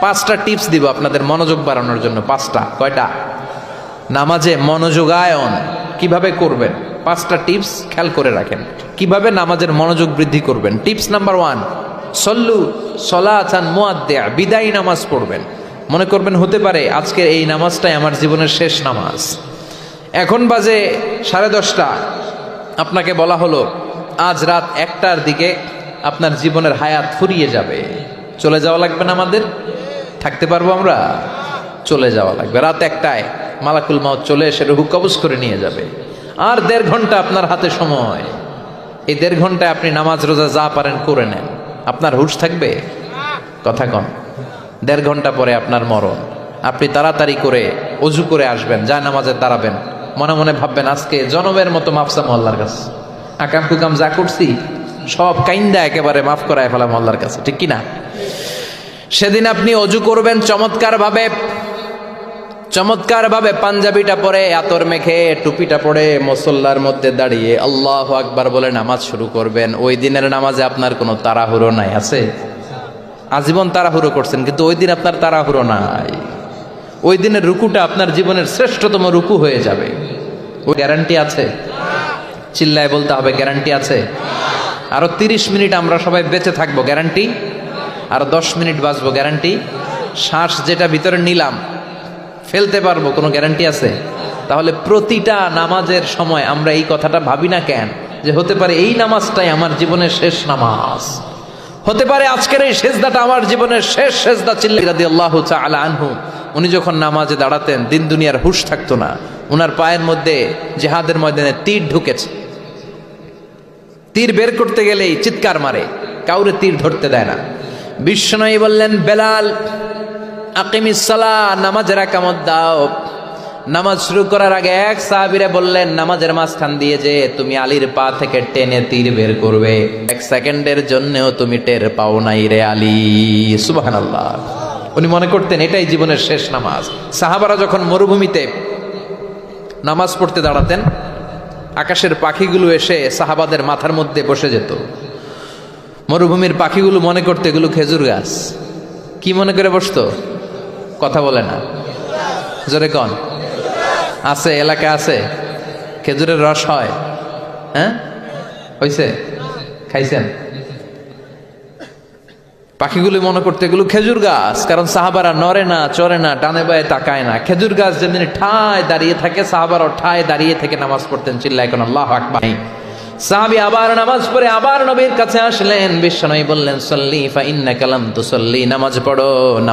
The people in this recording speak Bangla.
পাঁচটা টিপস দিব আপনাদের মনোযোগ বাড়ানোর জন্য, পাঁচটা। কয়টা? নামাজে মনোযোগায়ন কীভাবে করবেন? পাঁচটা টিপস খেয়াল করে রাখেন। কীভাবে নামাজের মনোযোগ বৃদ্ধি করবেন? টিপস নাম্বার ওয়ান, সল্লু সলাচান মুয়াদ্দেয়া বিদায়ী নামাজ পড়বেন। মনে করবেন হতে পারে আজকের এই নামাজটাই আমার জীবনের শেষ নামাজ। এখন বাজে সাড়ে দশটা। আপনাকে বলা হলো, আজ রাত একটার দিকে আপনার জীবনের হায়াত ফুরিয়ে যাবে। চলে যাওয়া লাগবে না আমাদের? থাকতে পারব আমরা? চলে যাওয়া লাগবে। রাত একটায় মালাকুল মাউত চলে এসে রুহু কবজ করে নিয়ে যাবে। আর দেড় ঘণ্টা আপনার হাতে সময়। এই দেড় ঘন্টায় আপনি নামাজ, রোজা যা পারেন করে নেন। আপনার হুশ থাকবে? কথা কন দেড় ঘণ্টা পরে আপনার মরণ। আপনি তাড়াতাড়ি করে অজু করে আসবেন, যা নামাজে দাঁড়াবেন মনে মনে ভাববেন, আজকে জনমের মতো মাফসা মহল্লার কাছে। আকাম কুকাম যা করছি, সব কাইন্দা একেবারে মাফ করায় ফেলা মহল্লার কাছে। ঠিক কিনা সেদিন আপনি অজু করবেন চমৎকার ভাবে চমৎকার ভাবে পাঞ্জাবিটা পরে আতর মেখে, টুপিটা পরে মুসল্লার মধ্যে দাঁড়িয়ে আল্লাহ আকবার বলে নামাজ শুরু করবেন। ওই দিনের নামাজে আপনার কোনো তাড়াহুড়ো নাই, আছে? আজীবন তাড়াহুড়ো করছেন, কিন্তু ওই দিন আপনার তাড়াহুড়ো নাই। ওই দিনের রুকুটা আপনার জীবনের শ্রেষ্ঠতম রুকু হয়ে যাবে। ওই গ্যারান্টি আছে? চিল্লায় বলতে হবে, গ্যারান্টি আছে? আরও তিরিশ মিনিট আমরা সবাই বেঁচে থাকব, গ্যারান্টি? আর দশ মিনিট বাঁচবো গ্যারান্টি শ্বাস যেটা ভিতরে নিলাম, ফেলতে পারব, কোনো গ্যারান্টি আছে? তাহলে প্রতিটা নামাজের সময় আমরা এই কথাটা ভাবি না কেন? যে হতে পারে এই নামাজটাই আমার জীবনের শেষ নামাজ। হতে পারে আজকের এই সেজদাটা আমার জীবনের শেষ সেজদা চিল্লি আল্লাহ আলা আনহু। উনি যখন নামাজে দাঁড়াতেন, দিন দুনিয়ার হুশ থাকতো না। উনার পায়ের মধ্যে জেহাদের ময়দানে তীর ঢুকেছে। তীর বের করতে গেলেই চিৎকার মারে, কাউরে তীর ধরতে দেয় না। বিশ্বনয়ী বললেন, বেলাল আকিমিসালা নামাজের একামত দাও। নামাজ শুরু করার আগে এক সাহাবিরে বললেন, নামাজের মাঝখান দিয়ে যে তুমি আলীর পা থেকে টেনে তীর বের করবে, এক সেকেন্ডের জন্যও তুমি টের পাও নাই রে আলী। সুবাহান আল্লাহ উনি মনে করতেন, এটাই জীবনের শেষ নামাজ। সাহাবারা যখন মরুভূমিতে নামাজ পড়তে দাঁড়াতেন, আকাশের পাখিগুলো এসে সাহাবাদের মাথার মধ্যে বসে যেত। মরুভূমির পাখিগুলো মনে করতে এগুলো খেজুর গাছ। কি মনে করে বসতো? কথা বলে না। জোরে কন। আছে, এলাকা আছে। খেজুরের রস হয়। হ্যাঁ? হয়েছে খাইছেন? পাখিগুলি মনে করতে এগুলো খেজুর গাছ, কারণ সাহাবারা নড়ে না, চড়ে না, ডানে বায়ে তাকায় না। খেজুর গাছ যেমনি ঠায় দাঁড়িয়ে থাকে, সাহাবারও ঠায় দাঁড়িয়ে থেকে নামাজ পড়তেন। চিল্লা এখন আল্লাহ আকবার। সাহাবি আবার নামাজ পড়ে আবার নবীর কাছে আসলেন। বিশ্বনবী বললেন, সল্লি ফা ইন্না কালাম তো সল্লি নামাজ পড়ো